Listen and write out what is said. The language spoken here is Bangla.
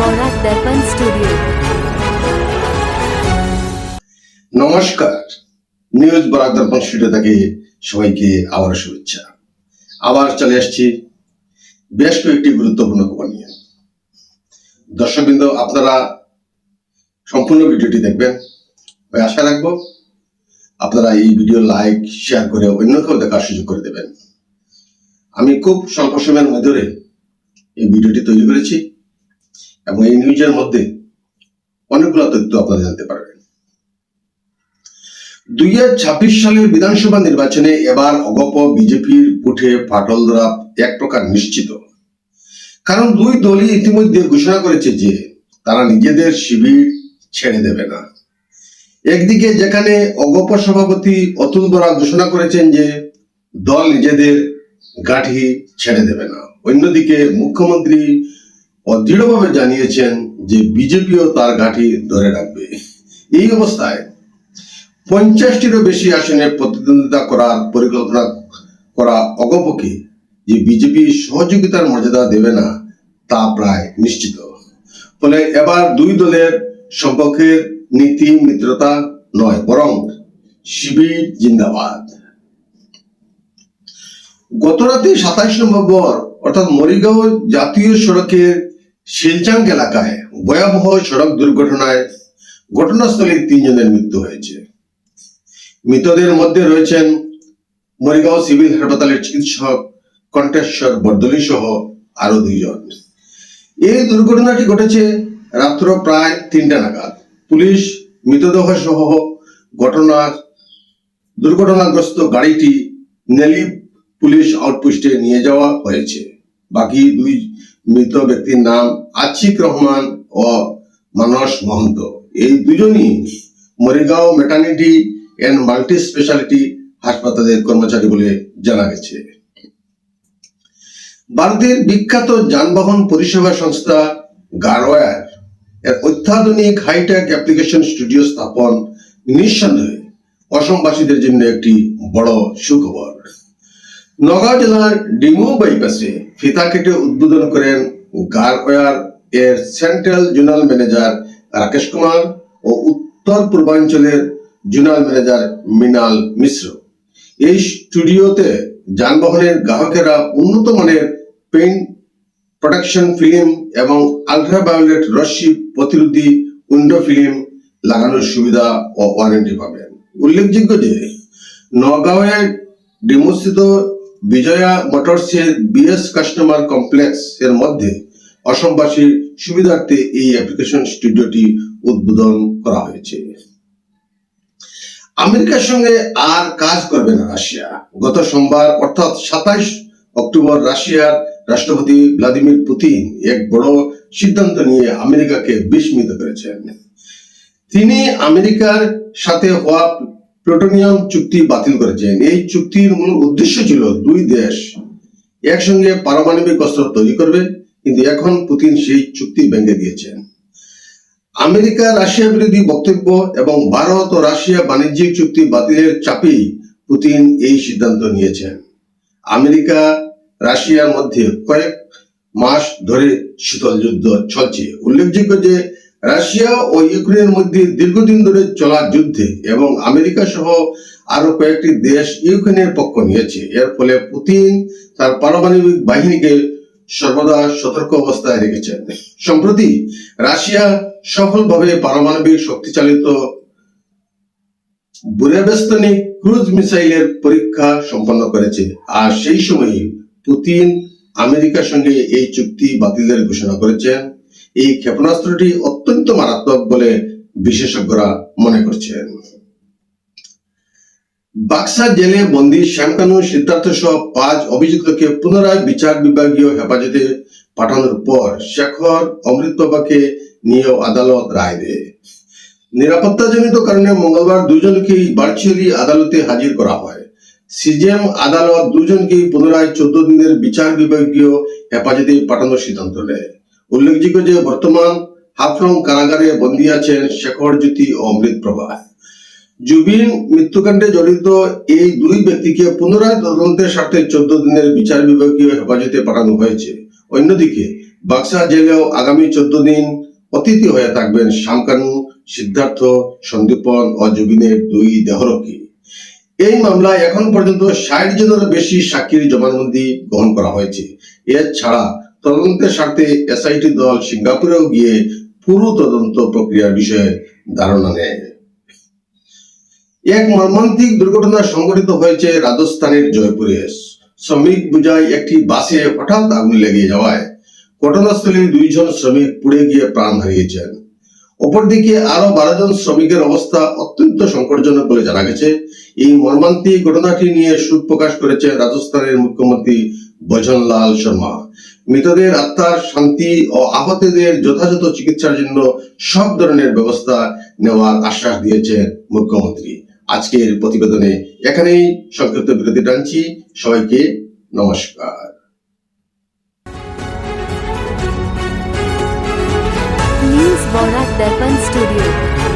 বরাক দর্পণ স্টুডিও। নমস্কার। নিউজ বরাক দর্পণ স্টুডিও থেকে সবাইকে আবার শুভেচ্ছা। আবার চলে আসছি বেশ কয়েকটি গুরুত্বপূর্ণ খবর নিয়ে। দর্শকবৃন্দ, আপনারা সম্পূর্ণ ভিডিওটি দেখবেন। আশা রাখব আপনারা এই ভিডিও লাইক, শেয়ার করে অন্য কেউ দেখার সুযোগ করে দেবেন। আমি খুব স্বল্প সময়ের মধ্যে এই ভিডিওটি তৈরি করেছি। এবং এই নিউজের মধ্যে অনেকগুলো তথ্য আপনারা জানতে পারবেন। দুই হাজার ছাব্বিশ সালের বিধানসভা নির্বাচনে এবার অগপ বিজেপির উঠে ফাটল ধরা এক প্রকার নিশ্চিত। কারণ দুই দলই ইতিমধ্যে ঘোষণা করেছে যে তারা নিজেদের শিবির ছেড়ে দেবে না। একদিকে যেখানে অগপ সভাপতি অতুল বরা ঘোষণা করেছেন যে দল নিজেদের গাঠি ছেড়ে দেবে না। অন্যদিকে মুখ্যমন্ত্রী অদৃঢ়ভাবে জানিয়েছেন যে বিজেপিও তার গাঠি ধরে রাখবে। এই অবস্থায় পঞ্চাশটিরও বেশি আসনে প্রতিদ্বন্দ্বিতা করার পরিকল্পনা করা অগপকে যে বিজেপি সহযোগিতার মর্যাদা দেবে না, তা প্রায় নিশ্চিত। ফলে এবার দুই দলের সম্পর্কের নীতি মিত্রতা নয়, বরং শিবির জিন্দাবাদ। গতরাতে সাতাইশ নভেম্বর অর্থাৎ মরিগাঁও জাতীয় সড়কের শিলচাং এলাকায় ভয়াবহ সড়ক দুর্ঘটনায় ঘটনাস্থলে তিনজনের মৃত্যু হয়েছে। মৃতদের মধ্যে রয়েছেন মরিগাঁও সিভিল হাসপাতালের চিকিৎসক কণ্ঠেশ্বর বর্দলী সহ আরও দুইজন। এই দুর্ঘটনাটি ঘটেছে রাত্র প্রায় তিনটা নাগাদ। পুলিশ মৃতদেহ সহ ঘটনার দুর্ঘটনাগ্রস্ত গাড়িটি নেলি পুলিশ আউটপোস্টে নিয়ে যাওয়া হয়েছে। বাকি দুই মৃত ব্যক্তির নাম আছিক রহমান ও মানস মহন্ত। এই দুজনই Morigaon maternity and multi specialty হাসপাতালের কর্মচারী বলে জানা গেছে। ভারতের বিখ্যাত যানবাহন পরিষেবা সংস্থা গারওয়ার এর অত্যাধুনিক হাইটেক অ্যাপ্লিকেশন স্টুডিও স্থাপন নিঃসন্দেহে অসমবাসীদের জন্য একটি বড় সুখবর। নগাঁও জেলার ডিমু বাইপাসে ফিতা কেটে উদ্বোধন করেন গারওয়ার এর central zonal manager Rakesh Kumar ও উত্তর পূর্বাঞ্চলের জোনাল ম্যানেজার মৃণাল মিশ্র। এই স্টুডিওতে যানবাহনের গ্রাহকেরা উন্নত মানের পেইন্ট প্রোটেকশন ফিল্ম এবং আলট্রাভায়োলেট রশ্মি প্রতিরোধী উইন্ডো ফিল্ম লাগানোর সুবিধা ও ওয়ারেন্টি পাবেন। উল্লেখযোগ্য যে নগাঁওয়ের ডিমোস্থিত বিজয়া মোটরসের বিএস কাস্টমার কমপ্লেক্স এর মধ্যে অসমবাসীর সুবিধার্থে এই অ্যাপ্লিকেশন স্টুডিওটি উদ্বোধন করা হয়েছে। আমেরিকার সঙ্গে আর কাজ করবে না রাশিয়া। গত সোমবার, অর্থাৎ সাতাইশ অক্টোবর, রাশিয়ার রাষ্ট্রপতি ভ্লাদিমির পুতিন এক বড় সিদ্ধান্ত নিয়ে আমেরিকাকে বিস্মিত করেছেন। তিনি আমেরিকার সাথে হওয়া প্লুটোনিয়াম চুক্তি বাতিল করেছেন। এই চুক্তির মূল উদ্দেশ্য ছিল দুই দেশ একসঙ্গে পারমাণবিক অস্ত্র তৈরি করবে, কিন্তু এখন পুতিন সেই চুক্তি ভেঙে দিয়েছেন। আমেরিকা রাশিয়া বিরোধী বক্তব্য এবং ভারত ও রাশিয়া বাণিজ্যিক চুক্তি বাতিলের চাপেই পুতিন এই সিদ্ধান্ত নিয়েছেন। আমেরিকা রাশিয়ার মধ্যে কয়েক মাস ধরে শীতল যুদ্ধ চলছে। উল্লেখযোগ্য যে রাশিয়া ও ইউক্রেনের মধ্যে দীর্ঘদিন ধরে চলা যুদ্ধে এবং আমেরিকা সহ আরও কয়েকটি দেশ ইউক্রেনের পক্ষ নিয়েছে। এর ফলে পুতিন তার পারমাণবিক বাহিনীকে সর্বদা সতর্ক অবস্থায় রেখেছেন। সম্প্রতি রাশিয়া সফলভাবে পারমাণবিক শক্তিচালিত বুরেবেস্তনিক ক্রুজ মিসাইলের পরীক্ষা সম্পন্ন করেছে। আর সেই সময় পুতিন আমেরিকার সঙ্গে এই চুক্তি বাতিলের ঘোষণা করেছেন। এই ক্ষেপণাস্ত্রটি মারাত্মক বলে বিশেষজ্ঞরা মনে করছেন। বাক্সা জেলে বন্দী শ্যামকানু সিদ্ধার্থ সহ পাঁচ অভিযুক্তকে পুনরায় বিচার বিভাগীয় হেফাজতে পাঠানোর পর শেখর অমৃত বাবাকে নিয়েও আদালত রায় দেয়। নিরাপত্তাজনিত কারণে মঙ্গলবার দুজনকেই ভার্চুয়ালি আদালতে হাজির করা হয়। সিজেম আদালত দুজনকেই পুনরায় চোদ্দ দিনের বিচার বিভাগীয় হেফাজতে পাঠানোর সিদ্ধান্ত নেয়। উল্লেখযোগ্য যে বর্তমান হাফলং কারাগারে বন্দী আছেন শেখর জ্যোতি ও অমৃত প্রভা জুবিন মৃত্যুকাণ্ডে জড়িত এই দুই ব্যক্তিকে পুনরায় তদন্তের স্বার্থে চোদ্দ দিনের বিচার বিভাগীয় হেফাজতে পাঠানো হয়েছে। অন্যদিকে, বাক্সা জেলেও আগামী চোদ্দ দিন অতিথি হয়ে থাকবেন শামকানু, সিদ্ধার্থ, সন্দীপন ও জুবিনের দুই দেহরক্ষী। এই মামলায় এখন পর্যন্ত ষাট জনেরও বেশি সাক্ষীর জবানবন্দি গ্রহণ করা হয়েছে। এছাড়া তদন্তের স্বার্থে এসআইটি দল সিঙ্গাপুরেও গিয়ে পুরো তদন্ত প্রক্রিয়ার বিষয়ে ধারণা নেয় এক মর্মান্তিক দুর্ঘটনা সংঘটিত হয়েছে রাজস্থানের জয়পুরে। শ্রমিক বুঝায়, একটি বাসে হঠাৎ আগুন লেগে যাওয়ায় ঘটনাস্থলে দুইজন শ্রমিক পুড়ে গিয়ে প্রাণ হারিয়েছেন। অপরদিকে আরও বারো জন শ্রমিকের অবস্থা অত্যন্ত সংকটজনক বলে জানা গেছে। এই মর্মান্তিক ঘটনাটি নিয়ে সুখ প্রকাশ করেছে রাজস্থানের মুখ্যমন্ত্রী ভজনলাল শর্মা। মৃতদের আত্মার শান্তি ও আহতদের যথাযথ চিকিৎসার জন্য সব ধরনের ব্যবস্থা নেওয়ার আশ্বাস দিয়েছেন মুখ্যমন্ত্রী। আজকের প্রতিবেদনে এখানেই সংক্ষিপ্ত বিরতি টানছি। সবাইকে নমস্কার। News Borat Darpan Studio.